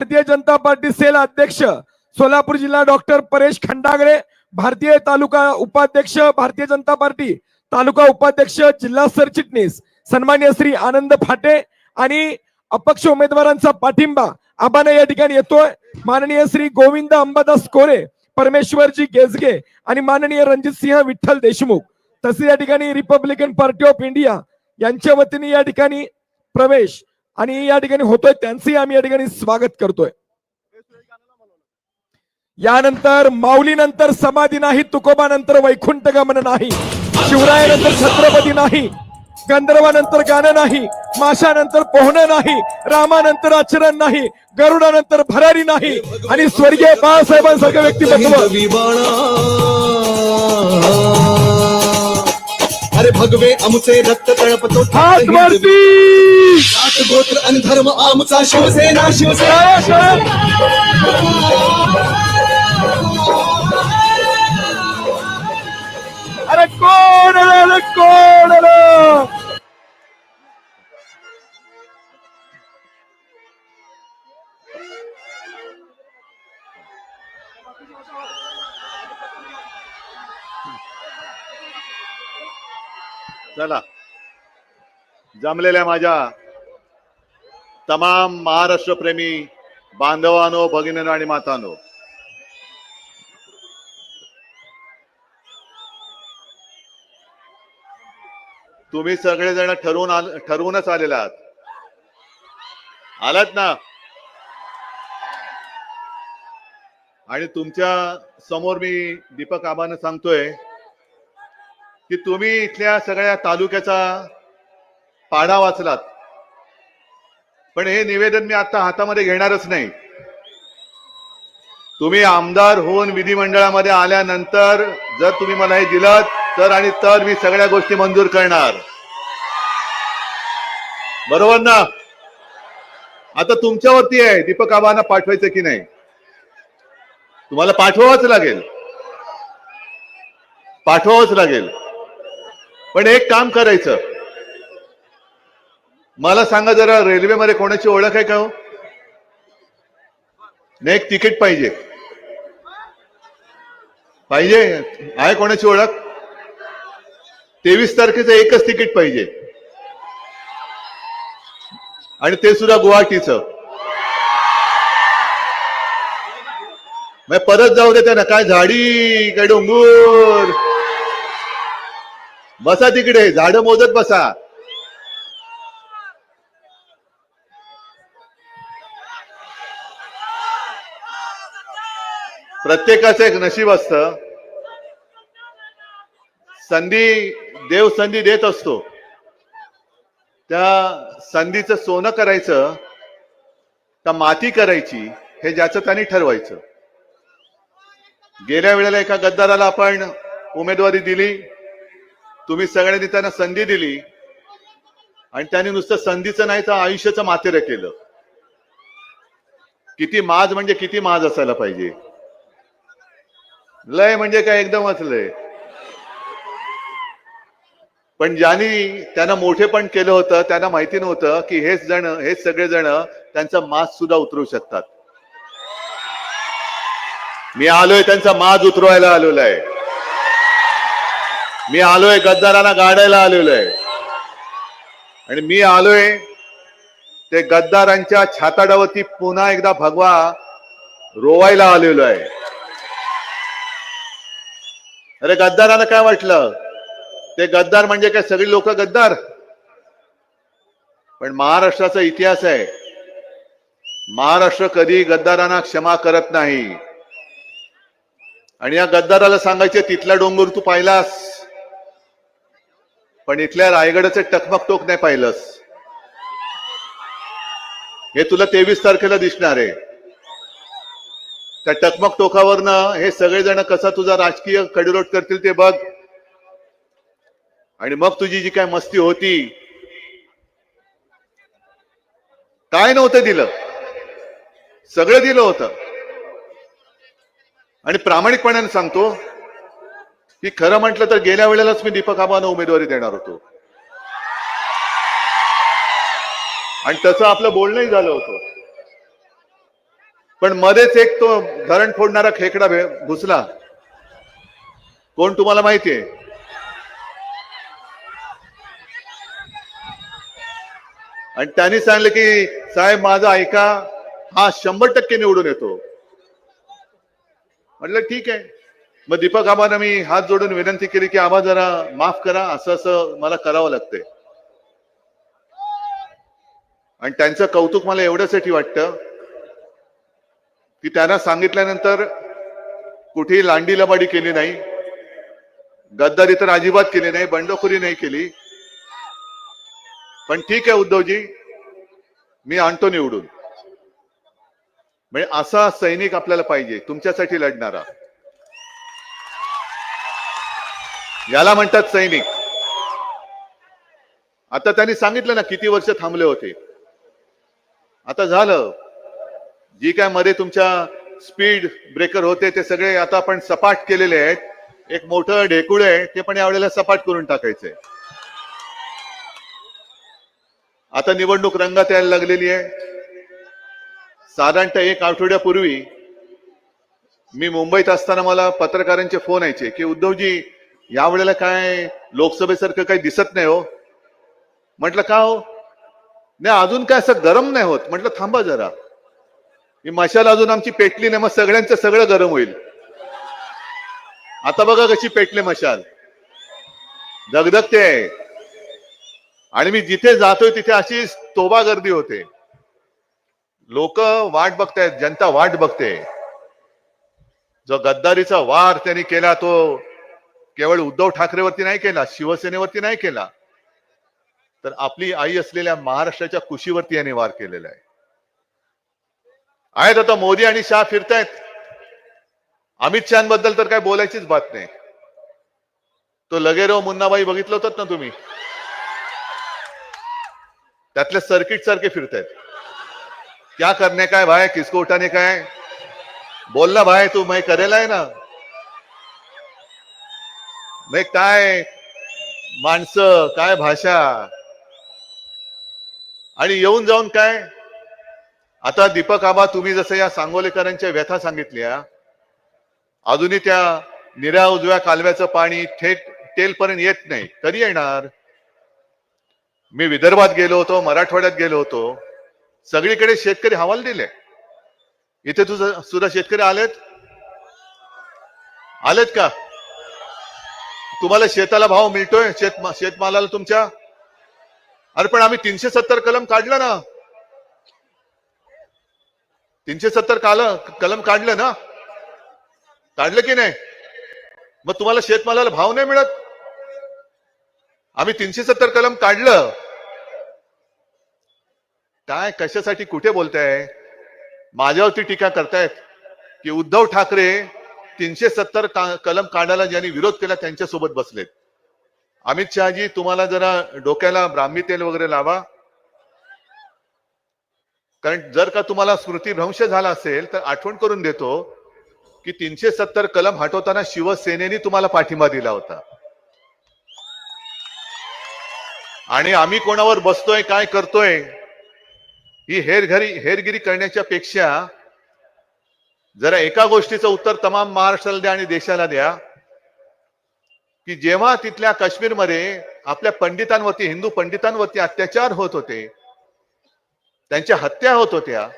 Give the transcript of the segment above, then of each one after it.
Bharatiya Janata party sale अध्यक्ष सोलापूर जिल्हा doctor Paresh Khandagale भारतीय तालुका उपाध्यक्ष भारतीय जनता पार्टी तालुका उपाध्यक्ष जिल्हा सरचिटणीस सन्मान्य श्री आनंद फाटे आणि अपक्ष उमेदवारांचा पाठिंबा आबाने या ठिकाणी येतोय. माननीय श्री गोविंद अंबादास कोरे परमेश्वरजी गेजगे आणि माननीय रणजित सिंह विठ्ठल देशमुख तसेच या ठिकाणी रिपब्लिकन पार्टी ऑफ इंडिया यांच्या वतीने या ठिकाणी प्रवेश आणि या ठिकाणी होतोय त्यांचंही आम्ही या ठिकाणी स्वागत करतोय. यानंतर माऊलीनंतर समाधी नाही तुकोबानंतर वैकुंठ गमन नाही शिवरायानंतर छत्रपती नाही गंधर्वानंतर गाणं नाही माशानंतर पोहणं नाही रामानंतर आचरण नाही गरुडानंतर भरारी नाही आणि स्वर्गीय बाळासाहेबांसारखं व्यक्तिमत्व. अरे भगवे आमचे रक्त तळपतो जात गोत्र आणि धर्म आमचा शिवसेना शिवसेना. अरे कोण? अरे कोण चला. जमलेल्या माझ्या तमाम महाराष्ट्र प्रेमी बांधवानो भगिनीनो आणि मातानो. तुम्ही सगळेजण ठरवून आल ठरवूनच आलेला आहात. आलात ना? आणि तुमच्यासमोर मी दीपक आबानं सांगतोय की तुम्ही इथल्या सगळ्या तालुक्याचा पाडा वाचलात. पण हे निवेदन मी आता हातामध्ये घेणारच नाही. तुम्ही आमदार होऊन विधिमंडळामध्ये आल्यानंतर जर तुम्ही मला हे दिलं तर आणि तर मी सगळ्या गोष्टी मंजूर करणार. बरोबर ना? आता तुमच्यावरती आहे दीपक आबांना पाठवायचं की नाही? तुम्हाला पाठवावंच लागेल. पाठवावंच लागेल. पण एक काम करायचं. मला सांगा जरा रेल्वेमध्ये कोणाची ओळख आहे का हो? नाही एक तिकीट पाहिजे. पाहिजे? आहे कोणाची ओळख? तेवीस तारखेचं एकच तिकीट पाहिजे. आणि ते सुद्धा गुवाहाटीचं. मग परत जाऊ दे त्यांना. काय झाडी काय डोंगर? बसा तिकडे झाड मोजत बसा. प्रत्येकाचं एक नशीब असत. संधी देव संधी देत असतो. त्या संधीचं सोनं करायचं का माती करायची हे ज्याचं त्यांनी ठरवायचं. गेल्या वेळेला एका गद्दाराला आपण उमेदवारी दिली. तुम्ही सगळ्यांनी त्यांना संधी दिली आणि त्यांनी नुसतं संधीचं नाही तर आयुष्याचं माथेर केलं. किती माज म्हणजे किती माज असायला पाहिजे. लय म्हणजे काय एकदमच लय पण ज्यांनी त्यांना मोठेपण केलं होतं त्यांना माहिती नव्हतं की हेच जण हेच सगळे जण त्यांचा माज सुद्धा उतरू शकतात. मी आलोय त्यांचा माज उतरवायला आलेला आहे. मी आलोय गद्दारांना गाडायला आलेलो आहे आणि मी आलोय ते गद्दारांच्या छाताडावरती पुन्हा एकदा भगवा रोवायला आलेलो आहे अरे गद्दारांना काय वाटलं? ते गद्दार म्हणजे काय? सगळी लोक गद्दार? पण महाराष्ट्राचा इतिहास आहे. महाराष्ट्र कधी गद्दारांना क्षमा करत नाही. आणि या गद्दाराला सांगायचे तिथला डोंगर तू पाहिलास? पण इथल्या रायगडाचं टकमक टोक नाही पाहिलंस. हे तुला तेवीस तारखेला दिसणार आहे. त्या टकमक टोकावरनं हे सगळेजण कसा तुझा राजकीय कडिरोट करतील ते बघ. आणि मग तुझी जी काय मस्ती होती काय नव्हतं दिलं. सगळं दिलं होतं. आणि प्रामाणिकपणाने सांगतो की खरं म्हटलं तर गेल्या वेळेलाच मी दीपक आबांना उमेदवारी देणार होतो. आणि तसं आपलं बोलणंही झालं होतं. पण मध्येच एक तो धरण फोडणारा खेकडा घुसला. कोण तुम्हाला माहितीये? आणि त्यांनी सांगले की साहेब माझा ऐका हा शंभर टक्के निवडून येतो. म्हटलं ठीक आहे. मग दीपक आबांना मी हात जोडून विनंती केली की आबा जरा माफ करा असं असं मला करावं लागतंय. आणि त्यांचं कौतुक मला एवढ्यासाठी वाटतं की त्यांना सांगितल्यानंतर कुठेही लांडी लबाडी केली नाही गद्दारी तर अजिबात केली नाही बंडखोरी नाही केली. पण ठीक आहे उद्धवजी मी आणतो निवडून. म्हणजे असा सैनिक आपल्याला पाहिजे तुमच्यासाठी लढणारा. याला म्हणतात सैनिक. आता त्यांनी सांगितलं ना किती वर्ष थांबले होते. आता झालं. जी काय मध्ये तुमच्या स्पीड ब्रेकर होते ते सगळे आता आपण सपाट केलेले आहेत. एक मोठं ढेकुळ आहे ते पण यावेळेला सपाट करून टाकायचंय आता निवडणूक रंगात यायला लागलेली आहे. साधारणतः एक आठवड्यापूर्वी मी मुंबईत असताना मला पत्रकारांचे फोन यायचे की उद्धवजी यावेळेला काय लोकसभेसारखं काही दिसत नाही हो. म्हटलं का हो? नाही अजून काय असं गरम नाही होत. म्हटलं थांबा जरा. ही मशाल अजून आमची पेटली नाही मग सगळ्यांचं सगळं गरम होईल. आता बघा कशी पेटली मशाल. धगधगते आणि मी जिथे जातोय तिथे अशी तोबा गर्दी होते. लोक वाट बघतायत जनता वाट बघते. जो गद्दारीचा वार त्यांनी केला तो केवळ उद्धव ठाकरेवरती नाही केला शिवसेनेवरती नाही केला तर आपली आई असलेल्या महाराष्ट्राच्या कुशीवरती यांनी वार केलेला आहे. आहेत आता मोदी आणि शाह फिरतायत. अमित शहाबद्दल तर काय बोलायचीच बात नाही. तो लगेरो मुन्नाबाई बघितलं होतात ना तुम्ही? त्यातले सर्किट सारखे फिरतायत. क्या करणे काय भाय किसको उठाने काय? बोलना बोल ना तू मै करेल आहे ना. नाही काय माणसं काय भाषा? आणि येऊन जाऊन काय? आता दीपक आबा तुम्ही जसं या सांगोलेकरांच्या व्यथा सांगितल्या अजूनही त्या निऱ्या उजव्या कालव्याचं पाणी थेट तेलपर्यंत येत नाही. कधी येणार? मी विदर्भात गेलो होतो मराठवाड्यात गेलो होतो. सगळीकडे शेतकरी हवाल दिले. इथे तुझं सुद्धा शेतकरी आलेत? आलेत का? तुम्हाला शेताला भाव मिळतोय शेत शेतमालाला तुमच्या? अरे पण आम्ही तीनशे सत्तर कलम काढलं ना. तीनशे सत्तर काल कलम काढलं ना. काढलं की नाही? मग तुम्हाला शेतमालाला भाव नाही मिळत? आम्ही तीनशे सत्तर कलम काढलं. काय कशासाठी कुठे बोलताय? माझ्यावरती टीका करतायत की उद्धव ठाकरे तीनशे सत्तर कलम काढायला ज्यांनी विरोध केला त्यांच्यासोबत बसलेत. अमित शहाजी तुम्हाला जरा डोक्याला ब्राह्मी तेल वगैरे लावा. कारण जर का तुम्हाला स्मृतीभ्रंश झाला असेल तर आठवण करून देतो की तीनशे सत्तर कलम हटवताना शिवसेनेने तुम्हाला पाठिंबा दिला होता. आणि आम्ही कोणावर बसतोय काय करतोय ही हेरघरी हेरगिरी करण्याच्या पेक्षा जरा एका गोष्टीचं उत्तर तमाम महाराष्ट्राला द्या आणि देशाला द्या. की जेव्हा तिथल्या काश्मीरमध्ये आपल्या पंडितांवरती हिंदू पंडितांवरती अत्याचार होत होते त्यांच्या हत्या होत होत्या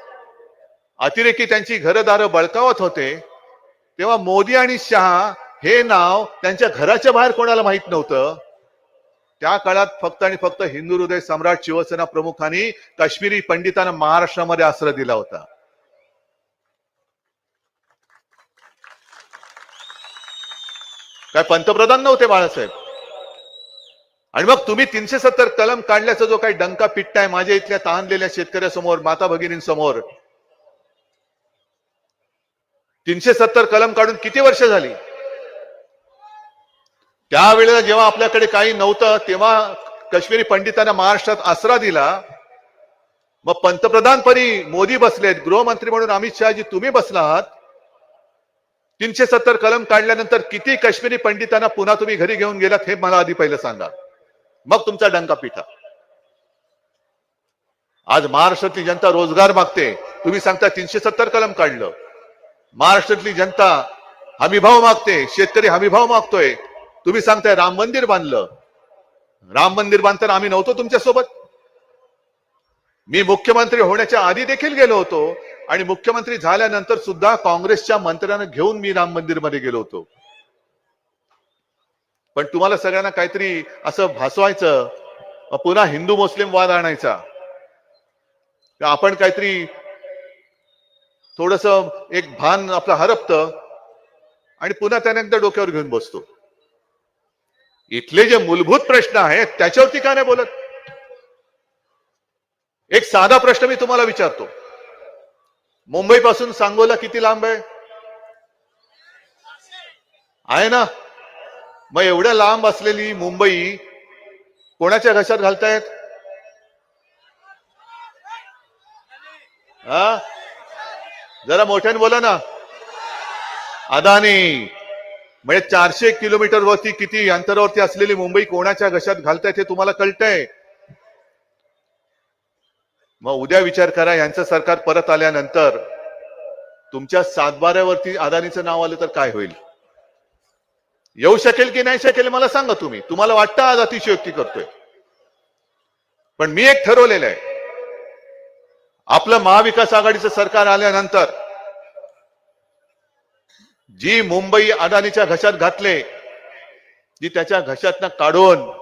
अतिरेकी त्यांची घरदारं बळकावत होते तेव्हा मोदी आणि शहा हे नाव त्यांच्या घराच्या बाहेर कोणाला माहीत नव्हतं? त्या काळात फक्त आणि फक्त हिंदू हृदय सम्राट शिवसेना प्रमुखांनी काश्मीरी पंडितांना महाराष्ट्रामध्ये आश्रय दिला होता. काय पंतप्रधान नव्हते बाळासाहेब? आणि मग तुम्ही तीनशे सत्तर कलम काढल्याचा जो काही डंका पिट्टाय माझ्या इथल्या तहानलेल्या शेतकऱ्यासमोर माता भगिनींसमोर तीनशे सत्तर कलम काढून किती वर्ष झाली? त्यावेळेला जेव्हा आपल्याकडे काही नव्हतं तेव्हा काश्मीरी पंडितांना महाराष्ट्रात आसरा दिला. मग पंतप्रधानपदी मोदी बसलेत गृहमंत्री म्हणून अमित शहाजी तुम्ही बसला आहात तीनशे सत्तर कलम काढल्यानंतर किती काश्मीरी पंडितांना पुन्हा तुम्ही घरी घेऊन गेलात हे मला आधी पहिलं सांगा. मग तुमचा डंका पिठा. आज महाराष्ट्रातली जनता रोजगार मागते. तुम्ही सांगता तीनशे सत्तर कलम काढलं. महाराष्ट्रातली जनता हमीभाव मागते. शेतकरी हमीभाव मागतोय. तुम्ही सांगताय राम मंदिर बांधलं. राम मंदिर बांधताना आम्ही नव्हतो तुमच्यासोबत मी मुख्यमंत्री होण्याच्या आधी देखील गेलो होतो. आणि मुख्यमंत्री झाल्यानंतर सुद्धा काँग्रेसच्या मंत्र्यांना घेऊन मी राम मंदिरमध्ये गेलो होतो. पण तुम्हाला सगळ्यांना काहीतरी असं भासवायचं पुन्हा हिंदू मुस्लिम वाद आणायचा. आपण काहीतरी थोडस एक भान आपलं हरपतं आणि पुन्हा त्याने एकदा डोक्यावर घेऊन बसतो. इथले जे मूलभूत प्रश्न आहेत त्याच्यावरती का नाही बोलत? एक साधा प्रश्न मी तुम्हाला विचारतो. मुंबईपासून सांगोला किती लांब आहे? आहे ना? मग एवढ्या लांब असलेली मुंबई कोणाच्या घशात घालतायत? हा? जरा मोठ्याने बोला ना. अदानी म्हणजे चारशे किलोमीटर वरती किती अंतरावरती असलेली मुंबई कोणाच्या घशात घालतायत हे तुम्हाला कळतंय? मग उद्या विचार करा यांचं सरकार परत आल्यानंतर तुमच्या सातबाऱ्यावरती अदानीचं नाव आलं तर काय होईल? येऊ शकेल की नाही शकेल मला सांगा तुम्ही. तुम्हाला वाटतं आज अतिशयोक्ती करतोय. पण मी एक ठरवलेलं आहे. आपलं महाविकास आघाडीचं सरकार आल्यानंतर जी मुंबई अदानीच्या घशात घातले जी त्याच्या घशातनं काढून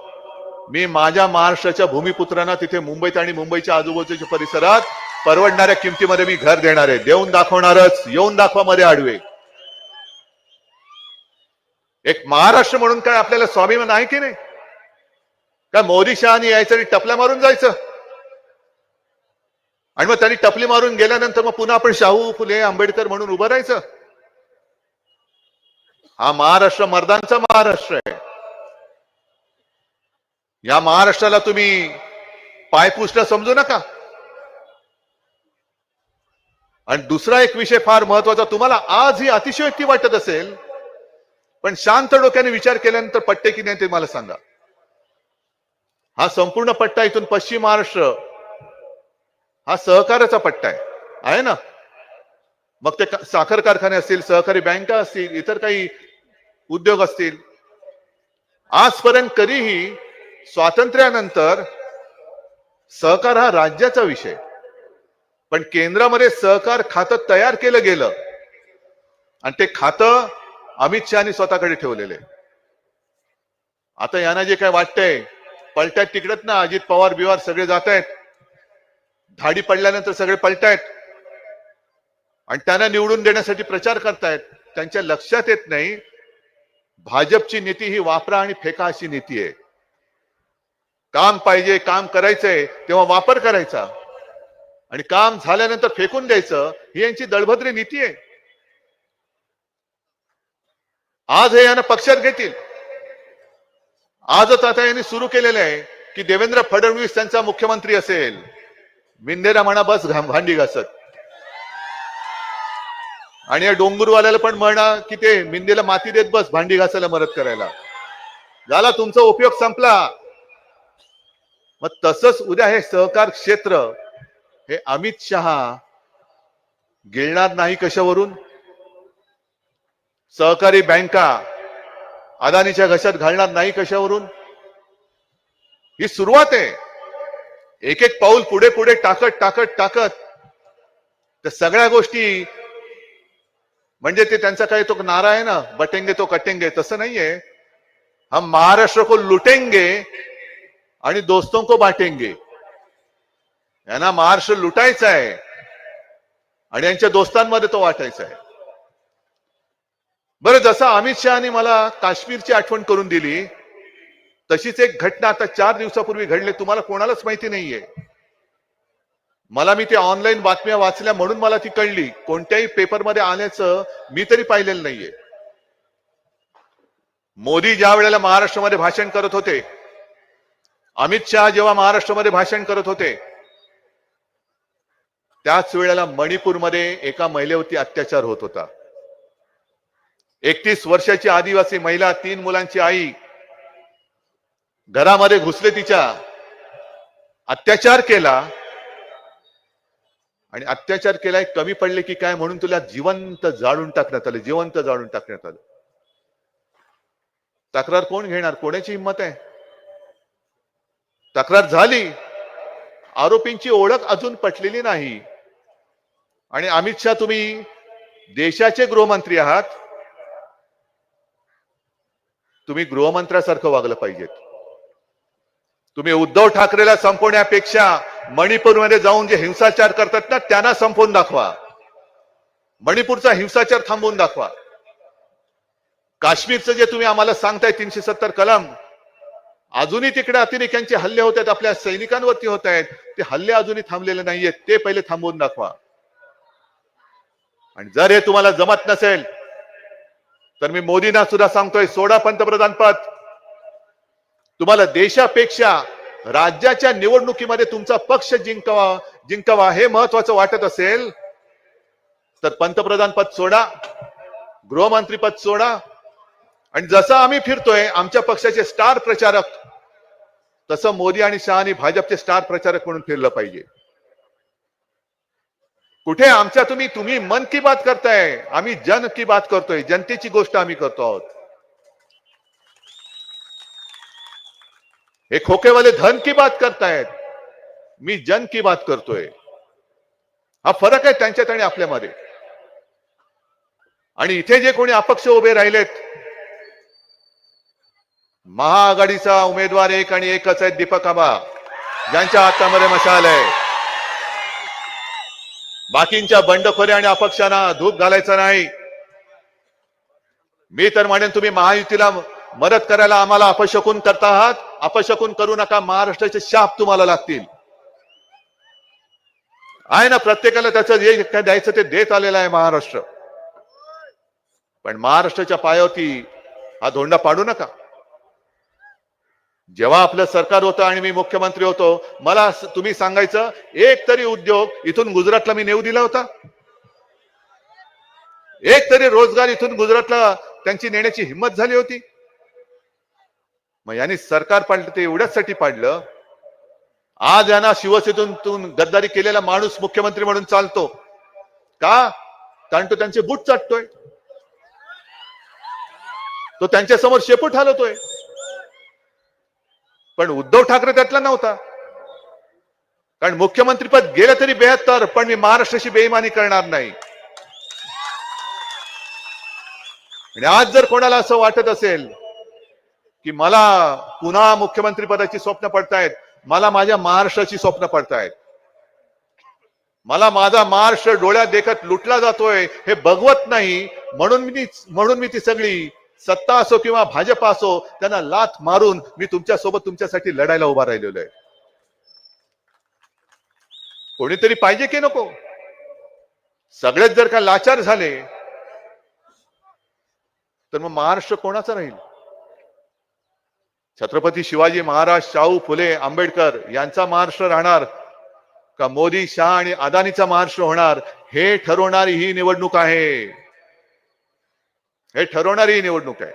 मी माझ्या महाराष्ट्राच्या भूमिपुत्रांना तिथे मुंबईत आणि मुंबईच्या आजूबाजूच्या परिसरात परवडणाऱ्या किमतीमध्ये मी घर देणार आहे. देऊन दाखवणारच. येऊन दाखवा मध्ये आडवे. एक महाराष्ट्र म्हणून काय आपल्याला स्वाभिमान आहे की नाही? काय मोदी शहानी यायचं आणि टपल्या मारून जायचं? आणि मग त्यांनी टपली मारून गेल्यानंतर मग पुन्हा आपण शाहू फुले आंबेडकर म्हणून उभं राहायचं? हा महाराष्ट्र मर्दांचा महाराष्ट्र आहे. या महाराष्ट्राला तुम्ही पायपुसणं समजू नका. आणि दुसरा एक विषय फार महत्त्वाचा तुम्हाला आज ही अतिशयोक्ती वाटत असेल पण शांत डोक्याने विचार केल्यानंतर पट्टे की नाही ते मला सांगा. हा संपूर्ण पट्टा इथून पश्चिम महाराष्ट्र हा सहकाराचा पट्टा आहे. आहे ना? मग ते साखर कारखाने असतील सहकारी बँका असतील इतर काही उद्योग असतील. आजपर्यंत कधीही स्वातंत्र्यानंतर सहकार हा राज्याचा विषय. पण केंद्रामध्ये सहकार खातं तयार केलं गेलं आणि ते खातं अमित शहानी स्वतःकडे ठेवलेले. आता यांना जे काय वाटतंय पलट्यात तिकडत ना अजित पवार बिवार सगळे जात आहेत. धाडी पडल्यानंतर सगळे पलटायत. आणि त्यांना निवडून देण्यासाठी प्रचार करतायत. त्यांच्या लक्षात येत नाही भाजपची नीती ही वापरा आणि फेका अशी नीती आहे. काम पाहिजे काम करायचंय तेव्हा वापर करायचा. आणि काम झाल्यानंतर फेकून द्यायचं ही यांची दळभद्री नीती आहे. आज हे यांना पक्षात घेतील. आजच आता यांनी सुरू केलेलं आहे की देवेंद्र फडणवीस त्यांचा मुख्यमंत्री असेल. मिंदेरा म्हणा बस भांडी घासत. आणि या डोंगरवाल्याला पण म्हणा की ते मिंदेला माती देत बस भांडी घासायला मदत करायला. झाला तुमचा उपयोग संपला. मग तसंच उद्या हे सहकार क्षेत्र हे अमित शहा गिळणार नाही कशावरून? सहकारी बँका अदानीच्या घशात घालणार नाही कशावरून? ही सुरुवात आहे. एक एक पाऊल पुढे पुढे टाकत टाकत टाकत. तर सगळ्या गोष्टी म्हणजे ते त्यांचा काही तो नारा आहे ना बटेंगे तो कटेंगे तसं नाहीये. हम महाराष्ट्र को लुटेंगे आणि दोस्तों को बाटेंगे. यांना महाराष्ट्र लुटायचा आहे. आणि यांच्या दोस्तांमध्ये तो वाटायचा आहे. बरं जसं अमित शहानी मला काश्मीरची आठवण करून दिली तशीच एक घटना आता चार दिवसापूर्वी घडली. तुम्हाला कोणालाच माहिती नाहीये. मला मी ते ऑनलाईन बातम्या वाचल्या म्हणून मला ती कळली. कोणत्याही पेपरमध्ये आल्याचं मी तरी पाहिलेलं नाहीये. मोदी ज्या वेळेला महाराष्ट्रामध्ये भाषण करत होते अमित शहा जेव्हा महाराष्ट्रामध्ये भाषण करत होते त्याच वेळेला मणिपूरमध्ये एका महिलेवरती अत्याचार होत होता. एकतीस वर्षाची आदिवासी महिला तीन मुलांची आई घरामध्ये घुसले तिच्या अत्याचार केला. आणि अत्याचार केलाय कमी पडले की काय म्हणून तुला जिवंत जाळून टाकण्यात आलं जिवंत जाळून टाकण्यात आलं. तक्रार कोण घेणार? कोणाची हिंमत आहे? तक्रार झाली. आरोपींची ओळख अजून पटलेली नाही. आणि अमित शहा तुम्ही देशाचे गृहमंत्री आहात. तुम्ही गृहमंत्र्यासारखं वागलं पाहिजेत. तुम्ही उद्धव ठाकरेला संपवण्यापेक्षा मणिपूरमध्ये जाऊन जे हिंसाचार करतात ना त्यांना संपवून दाखवा. मणिपूरचा हिंसाचार थांबवून दाखवा. काश्मीरचं जे तुम्ही आम्हाला सांगताय तीनशे सत्तर कलम अजूनही तिकडे अतिरेक्यांचे हल्ले होत आहेत आपल्या सैनिकांवरती होत आहेत. ते हल्ले अजूनही थांबलेले नाहीयेत ते पहिले थांबवून दाखवा. आणि जर हे तुम्हाला जमत नसेल तर मी मोदींना सुद्धा सांगतोय सोडा पंतप्रधान पद. तुम्हाला देशापेक्षा राज्याच्या निवडणुकीमध्ये तुमचा पक्ष जिंकावा जिंकावा हे महत्वाचं वाटत असेल तर पंतप्रधान पद सोडा गृहमंत्री पद सोडा. आणि जसं आम्ही फिरतोय आमच्या पक्षाचे स्टार प्रचारक तसं मोदी आणि शहानी भाजपचे स्टार प्रचारक म्हणून फिरलं पाहिजे. कुठे आमच्या तुम्ही तुम्ही मन की बात करताय आम्ही जन की बात करतोय जनतेची गोष्ट आम्ही करतो आहोत. हे खोकेवाले धन की बात करतायत मी जन की बात करतोय. हा फरक आहे त्यांच्यात आणि आपल्यामध्ये. आणि इथे जे कोणी अपक्ष उभे राहिलेत महाआघाडीचा उमेदवार एक आणि एकच आहे दीपक आबा. ज्यांच्या हातामध्ये मशाल आहे. बाकींच्या बंडखोरी आणि अपक्षांना धूप घालायचं नाही. मी तर म्हणेन तुम्ही महायुतीला मदत करायला आम्हाला अपशकून करता आहात. अपशकून करू नका महाराष्ट्राचे शाप तुम्हाला लागतील. आहे ना प्रत्येकाला त्याचं जे काय द्यायचं ते देत आलेलं आहे महाराष्ट्र. पण महाराष्ट्राच्या पायावरती हा धोंडा पाडू नका. जेव्हा आपलं सरकार होतं आणि मी मुख्यमंत्री होतो मला तुम्ही सांगायचं एक तरी उद्योग इथून गुजरातला मी नेऊ दिला होता. एक तरी रोजगार इथून गुजरातला त्यांची नेण्याची हिंमत झाली होती. मग यांनी सरकार पाडलं ते एवढ्याचसाठी पाडलं. आज यांना शिवसेनेतून गद्दारी केलेला माणूस मुख्यमंत्री म्हणून चालतो. का? कारण तो त्यांचे बूट चाटतोय. तो त्यांच्यासमोर शेपूट हलवतोय पण उद्धव ठाकरे त्यातला नव्हता. कारण मुख्यमंत्रीपद गेलं तरी बेहत्तर पण मी महाराष्ट्राशी बेईमानी करणार नाही. आणि आज जर कोणाला असं वाटत असेल की मला पुन्हा मुख्यमंत्री पदाची स्वप्न पडतायत मला माझ्या महाराष्ट्राची स्वप्न पडतायत मला माझा महाराष्ट्र डोळ्यात देखत लुटला जातोय हे बघवत नाही म्हणून मी म्हणून मी ती सगळी सत्ता असो किंवा भाजप असो त्यांना लाथ मारून मी तुमच्यासोबत तुमच्यासाठी लढायला उभा राहिलेलो आहे. कोणीतरी पाहिजे की नको? सगळेच जर का लाचार झाले तर मग महाराष्ट्र कोणाचा राहील? छत्रपती शिवाजी महाराज शाहू फुले आंबेडकर यांचा महाराष्ट्र राहणार का मोदी शाह आणि अदानीचा महाराष्ट्र होणार? हे ठरवणारी ही निवडणूक आहे. हे ठरवणारी ही निवडणूक आहे.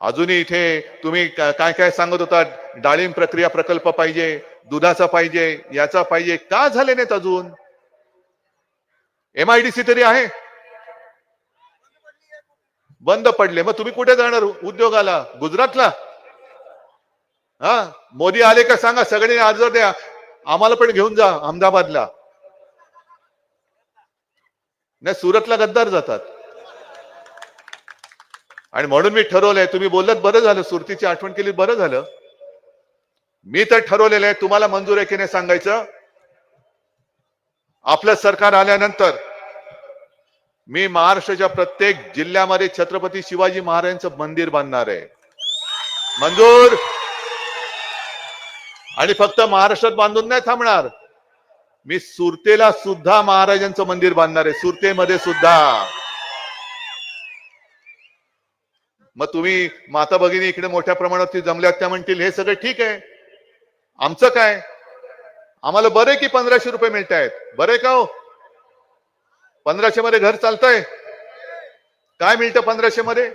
अजूनही इथे तुम्ही काय काय सांगत होता डाळिंब प्रक्रिया प्रकल्प पाहिजे दुधाचा पाहिजे याचा पाहिजे का झाले नाहीत अजून? एमआयडीसी तरी आहे. बंद पडले. मग तुम्ही कुठे जाणार उद्योगाला? गुजरातला? हा? मोदी आले का सांगा सगळे अर्ज द्या. आम्हाला पण घेऊन जा अहमदाबादला. नाही सुरतला गद्दार जातात. आणि म्हणून मी ठरवलंय तुम्ही बोलत बरं झालं सुरतीची आठवण केली बरं झालं. मी तर ठरवलेलं आहे तुम्हाला मंजूर आहे की नाही सांगायचं? आपलं सरकार आल्यानंतर मी महाराष्ट्राच्या प्रत्येक जिल्ह्यामध्ये छत्रपती शिवाजी महाराजांचं मंदिर बांधणार आहे. मंजूर! आणि फक्त महाराष्ट्रात बांधून नाही थांबणार. मी सुरतेला सुद्धा महाराजांचं मंदिर बांधणार आहे सुरतेमध्ये सुद्धा. मग तुम्ही माता भगिनी इकडे मोठ्या प्रमाणात जमल्यात त्या म्हणतील हे सगळं ठीक आहे. आमचं काय? आम्हाला बरे की पंधराशे रुपये मिळत आहेत बरे का हो? पंधराशे मध्ये घर चालतंय. काय मिळतं पंधराशे मध्ये?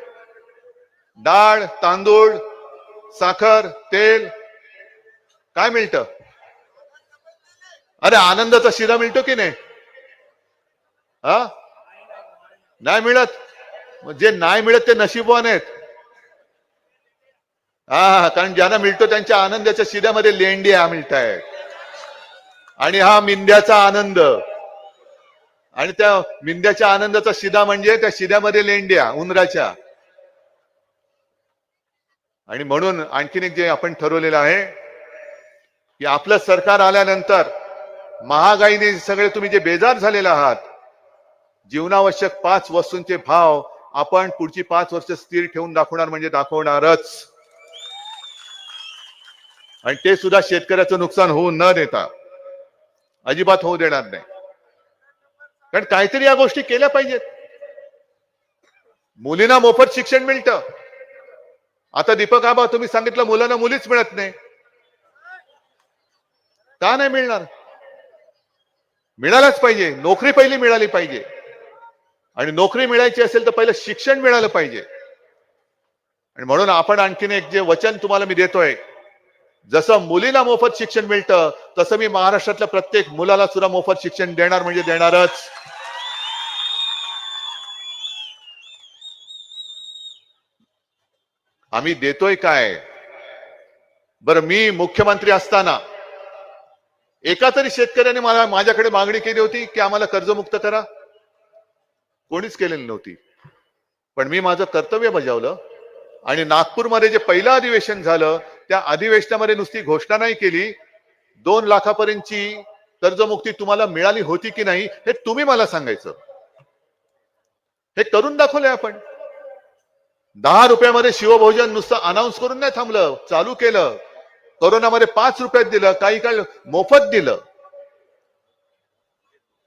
डाळ तांदूळ साखर तेल. काय मिळतं? अरे आनंदाचा शिरा मिळतो की नाही? हा? नाही मिळत? जे नाही मिळत ते नशीबवान आहेत. हा कारण ज्यांना मिळतो त्यांच्या आनंदाच्या शिद्यामध्ये लेंड्या मिळत आहेत आणि हा मिंद्याचा आनंद. आणि त्या मिंद्याच्या आनंदाचा शिदा म्हणजे त्या शिद्यामध्ये लेंड्या उंदराच्या. आणि म्हणून आणखीन एक जे आपण ठरवलेलं आहे की आपलं सरकार आल्यानंतर महागाईने सगळे तुम्ही जे बेजार झालेले आहात जीवनावश्यक पाच वस्तूंचे भाव आपण पुढची पाच वर्ष स्थिर ठेवून दाखवणार म्हणजे दाखवणारच. आणि ते सुद्धा शेतकऱ्याचं नुकसान होऊ न देता. अजिबात होऊ देणार नाही. कारण काहीतरी या गोष्टी केल्या पाहिजेत. मुलींना मोफत शिक्षण मिळतं. आता दीपक आबा तुम्ही सांगितलं मुलांना मुलीच मिळत नाही. का नाही मिळणार? मिळालंच पाहिजे. नोकरी पहिली मिळाली पाहिजे. आणि नोकरी मिळायची असेल तर पहिलं शिक्षण मिळालं पाहिजे. आणि म्हणून आपण आणखीन एक जे वचन तुम्हाला मी देतोय जसं मुलीला मोफत शिक्षण मिळतं तसं मी महाराष्ट्रातल्या प्रत्येक मुलाला सुद्धा मोफत शिक्षण देणार म्हणजे देणारच. आम्ही देतोय काय? बरं मी मुख्यमंत्री असताना एका तरी शेतकऱ्याने मला माझ्याकडे मागणी केली होती की आम्हाला कर्जमुक्त करा. कोणीच केलेली नव्हती. पण मी माझं कर्तव्य बजावलं आणि नागपूरमध्ये जे पहिलं अधिवेशन झालं त्या अधिवेशनामध्ये नुसती घोषणा नाही केली. दोन लाखापर्यंतची कर्जमुक्ती तुम्हाला मिळाली होती की नाही हे तुम्ही मला सांगायचं. हे करून दाखवलंय आपण. दहा रुपयामध्ये शिवभोजन नुसतं अनाऊन्स करून नाही थांबलं चालू केलं. कोरोनामध्ये पाच रुपयात दिलं काही काळ मोफत दिलं.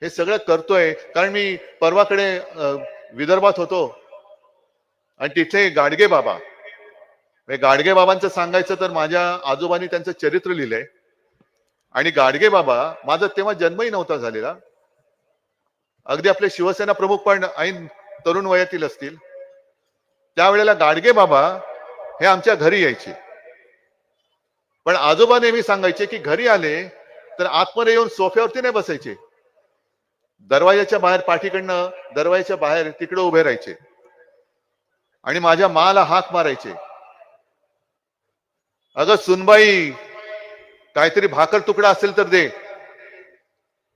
हे सगळं करतोय. कारण मी परवाकडे विदर्भात होतो. आणि तिथे गाडगे बाबा. हे गाडगे बाबांचं सांगायचं तर माझ्या आजोबांनी त्यांचं चरित्र लिहिलंय. आणि गाडगे बाबा माझा तेव्हा जन्मही नव्हता झालेला. अगदी आपले शिवसेना प्रमुख पण ऐन तरुण वयातील असतील. त्यावेळेला गाडगे बाबा हे आमच्या घरी यायचे. पण आजोबा नेहमी सांगायचे की घरी आले तर आतमध्ये येऊन सोफ्यावरती नाही बसायचे. दरवाजाच्या बाहेर पाठीकडनं दरवाजाच्या बाहेर तिकडे उभे राहायचे. आणि माझ्या माला हाक मारायचे. अगं सुनबाई काहीतरी भाकर तुकडा असेल तर दे.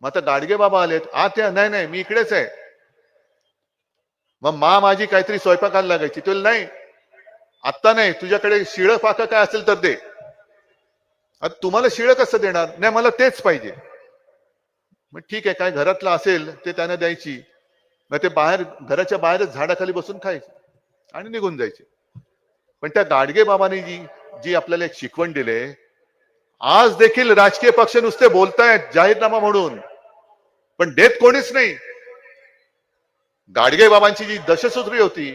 मग आता गाडगे बाबा आलेत. आत या नाही नाही मी इकडेच आहे. मग मा माझी काहीतरी स्वयंपाकाला लागायची. तुला नाही आत्ता नाही. तुझ्याकडे शिळ पाका काय असेल तर दे. आता तुम्हाला शिळ कसं देणार? नाही मला तेच पाहिजे. मग ठीक आहे काय घरातलं असेल ते त्यांना द्यायची. मग ते बाहेर घराच्या बाहेरच झाडाखाली बसून खायचे आणि निघून जायचे. पण त्या गाडगे बाबांनी जी जी आपल्याला एक शिकवण दिले आज देखील राजकीय पक्ष नुसते बोलतायत जाहीरनामा म्हणून. पण देत कोणीच नाही. गाडगे बाबांची जी दशसूत्री होती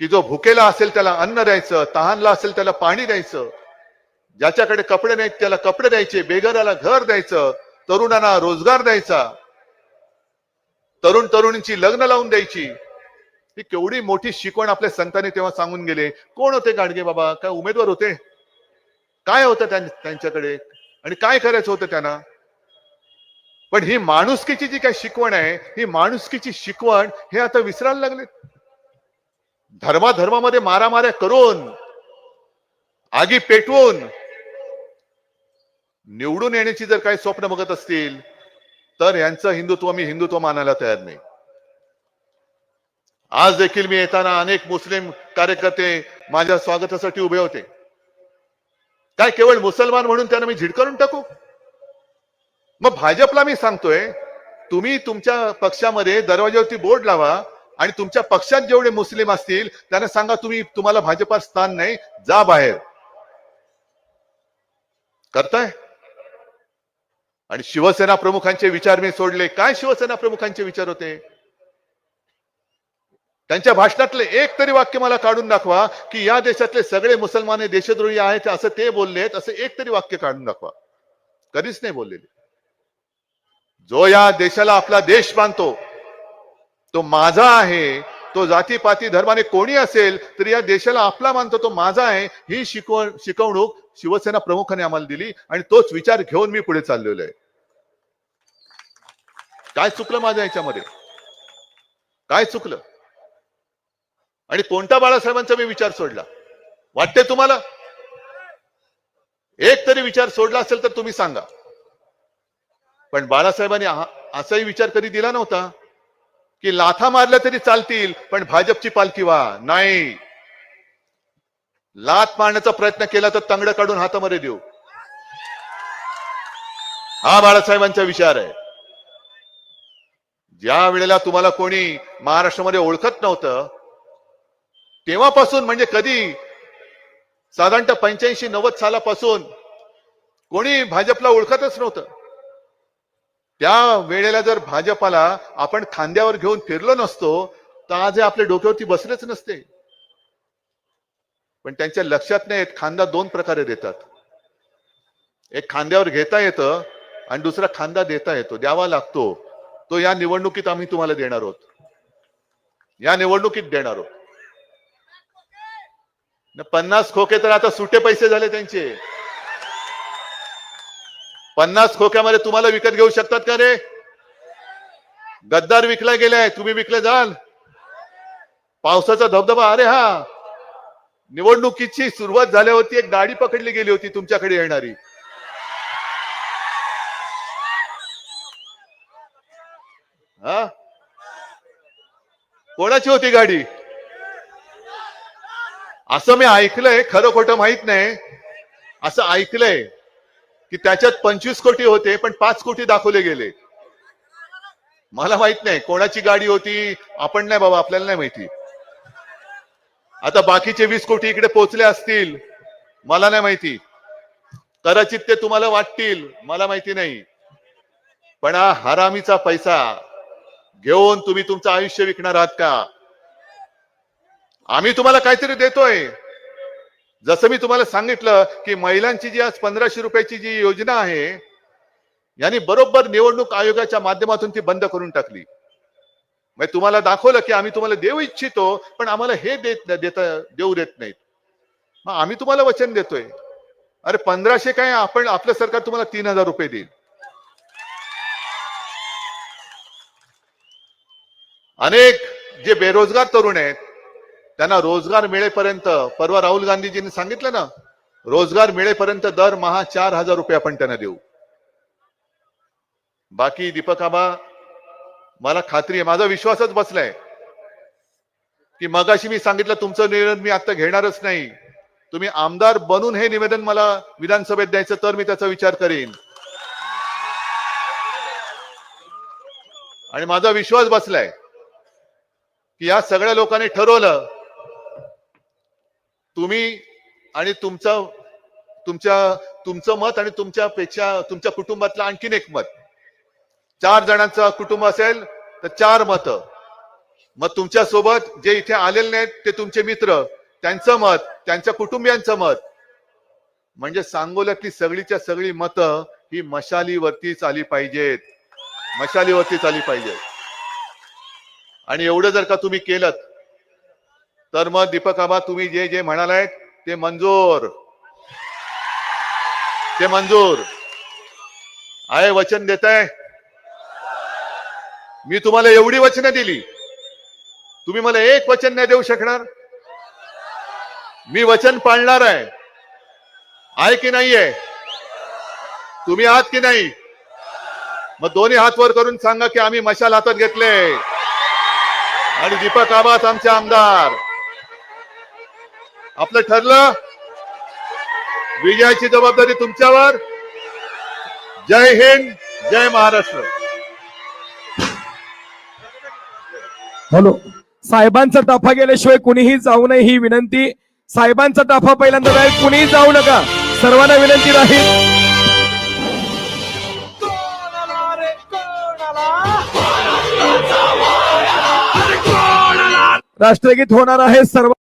की जो भुकेला असेल त्याला अन्न द्यायचं तहानला असेल त्याला पाणी द्यायचं ज्याच्याकडे कपडे नाहीत त्याला कपडे द्यायचे बेघराला घर द्यायचं तरुणांना रोजगार द्यायचा. तरुण तरुणींची लग्न लावून द्यायची. ही केवढी मोठी शिकवण आपल्या संतांनी तेव्हा सांगून गेले. कोण होते गाडगे बाबा? काय उमेदवार होते? काय होतं त्यांच्याकडे? आणि काय करायचं होतं त्यांना? पण ही माणुसकीची जी काही शिकवण आहे ही माणुसकीची शिकवण हे आता विसरायला लागले धर्माधर्मामध्ये मारामाऱ्या करून आगी पेटवून निवडून येण्याची जर काही स्वप्न बघत असतील तर यांचं हिंदुत्व मी हिंदुत्व मानायला तयार नाही. आज देखील मी येताना अनेक मुस्लिम कार्यकर्ते माझ्या स्वागतासाठी उभे होते. काय केवळ मुसलमान म्हणून त्यांना मी झिडकारून टाकू? मग भाजपला मी सांगतोय तुम्ही तुमच्या पक्षामध्ये दरवाज्यावरती बोर्ड लावा आणि तुमच्या पक्षात जेवढे मुस्लिम असतील त्यांना सांगा तुम्ही तुम्हाला भाजपात स्थान नाही जा बाहेर. करताय? आणि शिवसेना प्रमुखांचे विचार मी सोडले. काय शिवसेना प्रमुखांचे विचार होते? त्यांच्या भाषणातले एक तरी वाक्य मला काढून दाखवा की या देशातले सगळे मुसलमान हे देशद्रोही आहेत असं ते बोललेत असं एक तरी वाक्य काढून दाखवा. कधीच नाही बोललेले. जो या देशाला आपला देश मानतो तो माझा आहे तो जाती पाती धर्माने कोणी असेल तर या देशाला आपला मानतो तो माझा आहे ही शिकवण शिकवणूक शिवसेना प्रमुखाने आम्हाला दिली आणि तोच विचार घेऊन मी पुढे चाललेलो आहे. काय चुकलं माझ्या याच्यामध्ये? काय चुकलं? आणि कोणत्या बाळासाहेबांचा मी विचार सोडला? वाटते तुम्हाला? एक तरी विचार सोडला असेल तर तुम्ही सांगा. पण बाळासाहेबांनी असाही विचार कधी दिला नव्हता? की लाथा मारल्या तरी चालतील पण भाजपची पालखी वा नाही. लात मारण्याचा प्रयत्न केला तर तंगड काढून हातामध्ये देऊ. हा बाळासाहेबांचा विचार आहे. ज्या वेळेला तुम्हाला कोणी महाराष्ट्रामध्ये ओळखत नव्हतं तेव्हापासून म्हणजे कधी साधारणतः पंच्याऐंशी नव्वद सालापासून कोणी भाजपला ओळखतच नव्हतं. त्या वेळेला जर भाजपाला आपण खांद्यावर घेऊन फिरलो नसतो तर आज आपल्या डोक्यावरती बसलेच नसते. पण त्यांच्या लक्षात नाही येत खांदा दोन प्रकारे देतात. एक खांद्यावर घेता येतं आणि दुसरा खांदा देता येतो. द्यावा लागतो. तो या निवडणुकीत आम्ही तुम्हाला देणार आहोत. या निवडणुकीत देणार आहोत. न पन्नास खोके तर आता सुटे पैसे झाले त्यांचे. पन्नास खोक्यामध्ये तुम्हाला विकत घेऊ शकतात का रे? गद्दार विकला गेलाय तुम्ही विकले जाल. पावसाचा धबधबा अरे हा. निवडणुकीची सुरुवात झाल्यावरती एक गाडी पकडली गेली होती तुमच्याकडे येणारी. हा? कोणाची होती गाडी? असं मी ऐकलंय खरं खोटं माहीत नाही. असं ऐकलंय. की त्याच्यात पंचवीस कोटी होते पण पाच कोटी दाखवले गेले. मला माहीत नाही कोणाची गाडी होती आपण नाही बाबा आपल्याला नाही माहिती. आता बाकीचे वीस कोटी इकडे पोचले असतील मला नाही माहिती. कदाचित ते तुम्हाला वाटतील मला माहिती नाही. पण हा हरामीचा पैसा घेऊन तुम्ही तुमचं आयुष्य विकणार आहात का? आम्ही तुम्हाला काहीतरी देतोय. जसं मी तुम्हाला सांगितलं की महिलांची जी आज पंधराशे रुपयाची जी योजना आहे यांनी बरोबर निवडणूक आयोगाच्या माध्यमातून ती बंद करून टाकली. म्हणजे तुम्हाला दाखवलं की आम्ही तुम्हाला देऊ इच्छितो पण आम्हाला हे देत देता देऊ देत नाहीत. मग आम्ही तुम्हाला वचन देतोय. अरे पंधराशे काय आपण आपलं सरकार तुम्हाला तीन हजार रुपये देईल. अनेक जे बेरोजगार तरुण आहेत त्यांना रोजगार मिळेपर्यंत परवा राहुल गांधीजींनी सांगितलं ना रोजगार मिळेपर्यंत दरमहा चार हजार रुपये आपण त्यांना देऊ. बाकी दीपक आबा मला खात्री आहे माझा विश्वासच बसलाय. की मगाशी मी सांगितलं तुमचं निवेदन मी आता घेणारच नाही. तुम्ही आमदार बनून हे निवेदन मला विधानसभेत द्यायचं तर मी त्याचा विचार करीन. आणि माझा विश्वास बसलाय की या सगळ्या लोकांनी ठरवलं तुम्ही आणि तुमचं तुमच्या तुमचं मत आणि तुमच्या पेक्षा तुमच्या कुटुंबातलं आणखीन एक मत. चार जणांचं कुटुंब असेल तर चार मत. मग तुमच्यासोबत जे इथे आलेले नाहीत ते तुमचे मित्र त्यांचं मत त्यांच्या कुटुंबियांचं मत. म्हणजे सांगोल्यातली सगळीच्या सगळी मतं ही मशालीवरतीच आली पाहिजेत. मशालीवरतीच आली पाहिजेत. आणि एवढं जर का तुम्ही केलं तर मग दीपक आबा तुम्ही जे जे म्हणालाय ते मंजूर. ते मंजूर. आहे वचन देत आहे मी तुम्हाला एवढी वचनं दिली. तुम्ही मला एक वचन नाही देऊ शकणार. मी वचन पाळणार आहे. आहे की नाहीये? तुम्ही आहात की नाही? मग दोन्ही हात वर करून सांगा की आम्ही मशाल हातात घेतले. आणि दीपक आबात आमचे आमदार. आपलं ठरलं. विजयाची जबाबदारी तुमच्यावर. जय हिंद जय महाराष्ट्र. हॅलो. साहेबांचा ताफा गेल्याशिवाय कुणीही जाऊ नये ही विनंती. साहेबांचा ताफा पहिल्यांदा जाईल कुणीही जाऊ नका. सर्वांना विनंती राहील. राष्ट्रगीत होणार आहे सर्व